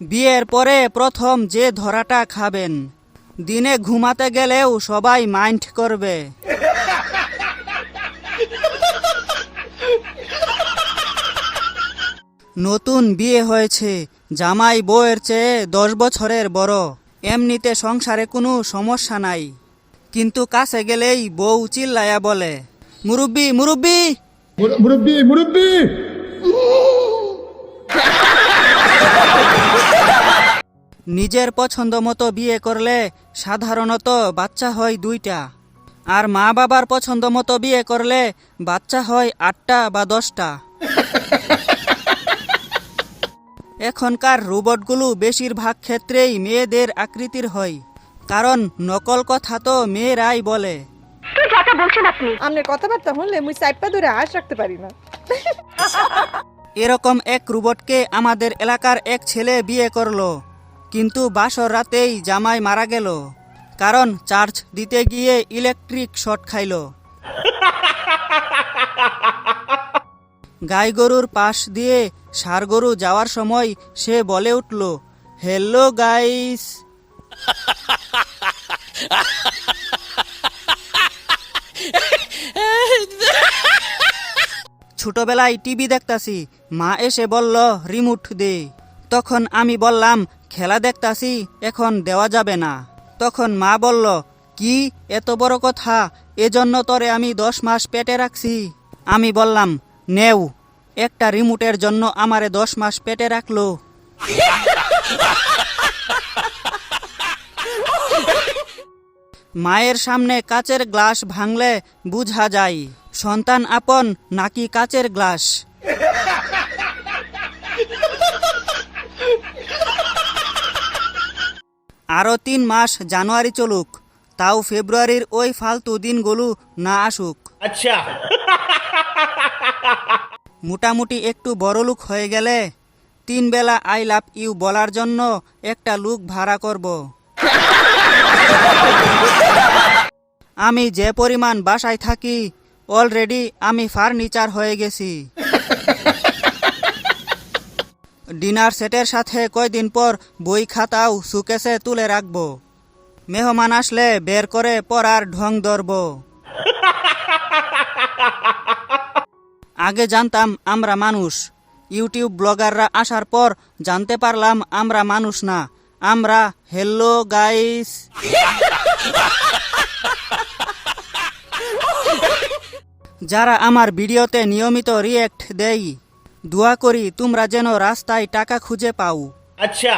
বিয়ের পরে প্রথম যে ধরাটা খাবেন, দিনে ঘুমাতে গেলেও সবাই মাইন্ড করবে। নতুন বিয়ে হয়েছে, জামাই বউয়ের চেয়ে দশ বছরের বড়। এমনিতে সংসারে কোনো সমস্যা নাই। কিন্তু কাছে গেলেই বউ চিল্লায়া বলে, মুরব্বি মুরব্বি! মুর- মুরব্বি মুরব্বি! নিজের পছন্দ মতো বিয়ে করলে সাধারণত বাচ্চা হয় দুইটা। আর মা বাবার পছন্দ মতো বিয়ে করলে বাচ্চা হয় আটটা বা দশটা। এখনকার রোবটগুলো বেশিরভাগ ক্ষেত্রেই মেয়েদের আকৃতির হয় কারণ নকল কথা তো মেয়েরাই বলে। আপনার কথাবার্তা শুনলে মুই সাইপা ধরে আশ রাখতে পারি না। এরকম এক রোবটকে আমাদের এলাকার এক ছেলে বিয়ে করল। কিন্তু বাসর রাতেই জামাই মারা গেল। কারণ চার্জ দিতে গিয়ে ইলেকট্রিক শট খাইল। গাই গরুর পাশ দিয়ে ষাড় গরু যাওয়ার সময় সে বলে উঠল, হ্যালো গাইস। ছোটবেলায় টিভি দেখতাছি, মা এসে বলল, রিমোট দে। তখন আমি বললাম, খেলা দেখতাছি, এখন দেওয়া যাবে না। তখন মা বলল, কি? এত বড় কথা? এজন্য তরে আমি দশ মাস পেটে রাখছি। আমি বললাম, নেও। একটা রিমোটের জন্য আমারে দশ মাস পেটে রাখল। মায়ের সামনে কাচের গ্লাস ভাঙলে বুঝা যায়, সন্তান আপন নাকি কাচের গ্লাস? আরও তিন মাস জানুয়ারি চলুক তাও ফেব্রুয়ারির ওই ফালতু দিনগুলো না আসুক। আচ্ছা। মোটামুটি একটু বড় লুক হয়ে গেলে তিন বেলা আই লাভ ইউ বলার জন্য একটা লুক ভাড়া করব। আমি যে পরিমাণ বাসায় থাকি অলরেডি আমি ফার্নিচার হয়ে গেছি। ডিনার সেটের সাথে কয়দিন পর বই খাতাও সুকেসে তুলে রাখব। মেহমান আসলে বের করে পড়ার ঢং ধরব। আগে জানতাম আমরা মানুষ। ইউটিউব ব্লগাররা আসার পর জানতে পারলাম আমরা মানুষ না। আমরা হেল্লো গাইস। যারা আমার ভিডিওতে নিয়মিত রিয়েক্ট দেই দোয়া করি তোমরা যেন রাস্তায় টাকা খুঁজে পাও। আচ্ছা।